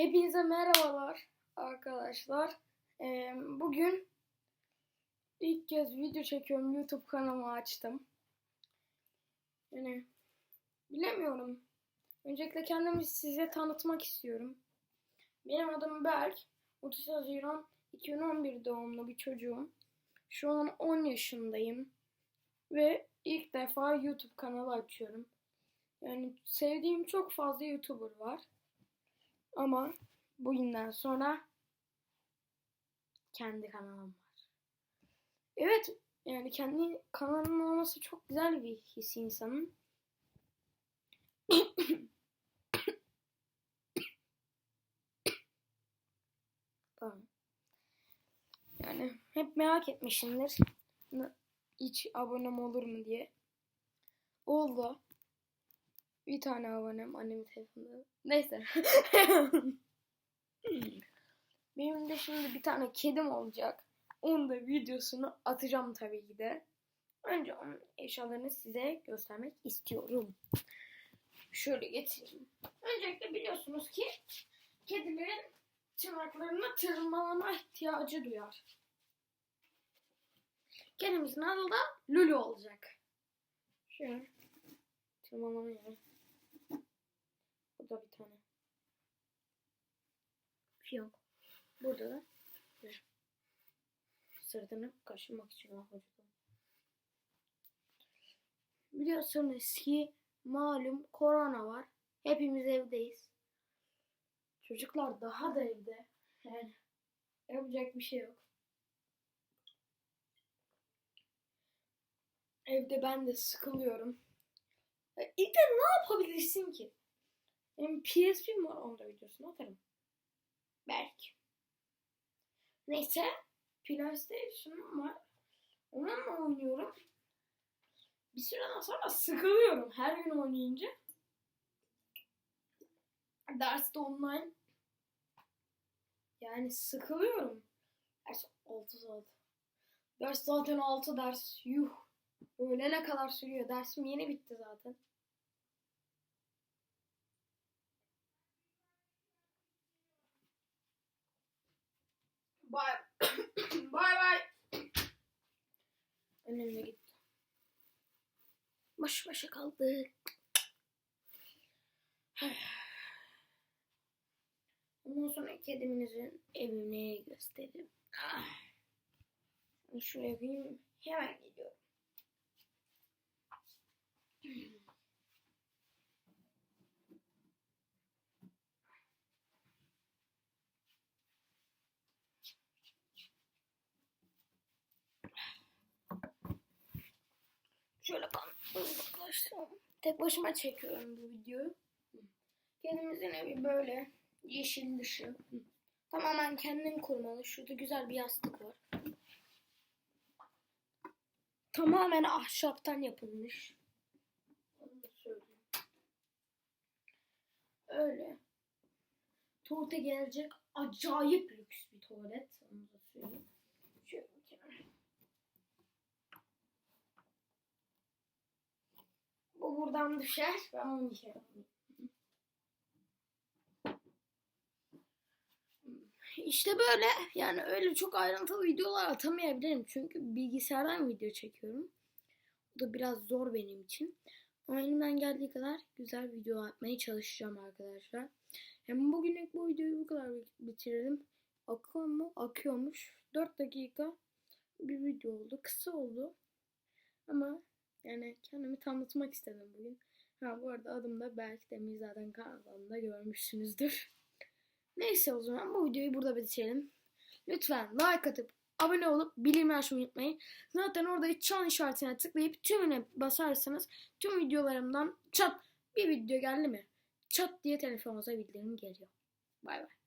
Hepinize merhabalar arkadaşlar. Ee, bugün ilk kez video çekiyorum. YouTube kanalımı açtım. Yani bilemiyorum. Öncelikle kendimi size tanıtmak istiyorum. Benim adım Berk. 30 Haziran 2011 doğumlu bir çocuğum. Şu an 10 yaşındayım. Ve ilk defa YouTube kanalı açıyorum. Yani sevdiğim çok fazla YouTuber var. Ama bugünden sonra kendi kanalım var. Evet yani kendi kanalının olması çok güzel bir his insanın. Yani hep merak etmişimdir. Hiç abonem olur mu diye. Oldu. Bir tane abonem annemin telefonunda. Neyse. Benim de şimdi bir tane kedim olacak. Onun da videosunu atacağım tabii ki de. Önce onun eşyalarını size göstermek istiyorum. Şöyle getireyim. Öncelikle biliyorsunuz ki kedilerin tırnaklarını tırmalama ihtiyacı duyar. Kedimizin adı da Lulu olacak. Şöyle tırmalama yeri. Burada bir tane. Fiyonk. Burada da. Sırtını kaşımak için hocadan. Biliyorsunuz ki malum korona var. Hepimiz evdeyiz. Çocuklar daha da evde. Yani yapacak bir şey yok. Evde ben de sıkılıyorum. De ne yapabilirsin ki? Benim PSP'm var onda videosunu atarım. Belki. Neyse. PlayStation'ım var. Onunla oynuyorum. Bir süreden sonra sıkılıyorum her gün oynayınca. Derste online. Yani sıkılıyorum. Ders 6 saat. Ders zaten 6 ders. Yuh. Öğlene kadar sürüyor. Dersim yeni bitti zaten. Bay bay bay. Annem de gitti. Baş başa kaldık. Ondan sonra kediminizin evini göstereyim. Ah. Şuraya koyayım. Hemen geliyorum. Şöyle kan arkadaşlar. Tek başıma çekiyorum bu videoyu. Kedimizin evi böyle. Yeşil dışı. Tamamen kendim kurmalı. Şurada güzel bir yastık var. Tamamen ahşaptan yapılmış. Öyle. Tuvalete gelecek acayip lüks bir tuvalet. Onu da söyleyeyim. Şöyle bir kenara. Bu buradan düşer. Ben içeri alayım. İşte böyle yani öyle çok ayrıntılı videolar atamayabilirim çünkü bilgisayardan video çekiyorum. Bu da biraz zor benim için. Ama elimden geldiği kadar güzel video atmaya çalışacağım arkadaşlar. Hem bugünlük bu videoyu bu kadar bitirelim. Akıyor mu? Akıyormuş. 4 dakika bir video oldu. Kısa oldu. Ama yani kendimi tanıtmak istedim bugün. Ha bu arada adım da belki de zaten kanalımda görmüşsünüzdür. Neyse o zaman bu videoyu burada bitirelim. Lütfen like atıp abone olup bildirim açmayı unutmayın. Zaten orada çan işaretine tıklayıp tümüne basarsanız tüm videolarımdan çat bir video geldi mi? Çat diye telefonunuza bildirim geliyor. Bay bay.